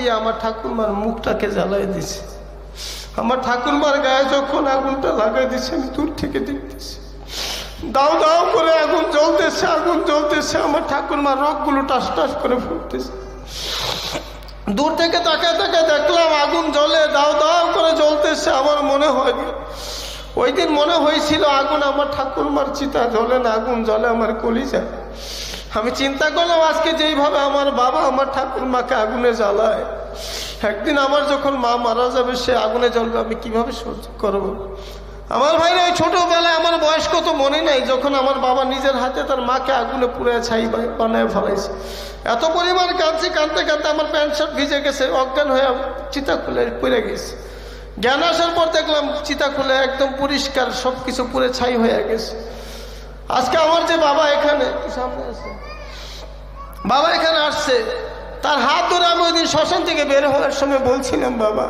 দিয়ে আমার ঠাকুরমার মুখটাকে জ্বালাই দিছে। আমার ঠাকুরমার গায়ে যখন আগুনটা লাগাই দিছে, আমি দূর থেকে দেখতেছি। দাও দাও করে আগুন জ্বলতেছে আগুন জ্বলতেছে, আমার ঠাকুরমার রগগুলো টাস টাস করে ফুটতেছে। দূর থেকে তাকায় তাকায় দেখলাম আগুন জ্বলে, দাও দাও করে জ্বলতেছে, আমার মনে হয় ওই দিন মনে হয়েছিল আগুন আমার ঠাকুরমার চিতা জ্বলে না, আগুন জ্বলে আমার কলিজা। আমি চিন্তা করলাম, আজকে যেইভাবে আমার বাবা আমার ঠাকুর মাকে আগুনে জ্বালায়, একদিন আমার যখন মা মারা যাবে, সে আগুনে জ্বলবে, আমি কীভাবে সহ্য করব। আমার ভাইরা ওই ছোটবেলায় আমার বয়স কত মনে নাই, যখন আমার বাবা নিজের হাতে তার মাকে আগুনে পুড়ে ছাই বানায় ফেলাইছে। এত পরিমাণ কাঁদছি, কাঁদতে কাঁদতে আমার প্যান্ট শার্ট ভিজে গেছে, অজ্ঞান হয়ে চিতা খুলে পড়ে গেছে। জ্ঞান আসার পর দেখলাম, চিতা খুলে একদম পরিষ্কার সব কিছু পুরে ছাই হয়ে গেছে। আজকে আমার যে বাবা এখানে সামনে আছে বাবা এখানে আসছে। তার হাত ধরে আমি ওই দিন শ্মশান থেকে বের হওয়ার সময় বলছিলাম, বাবা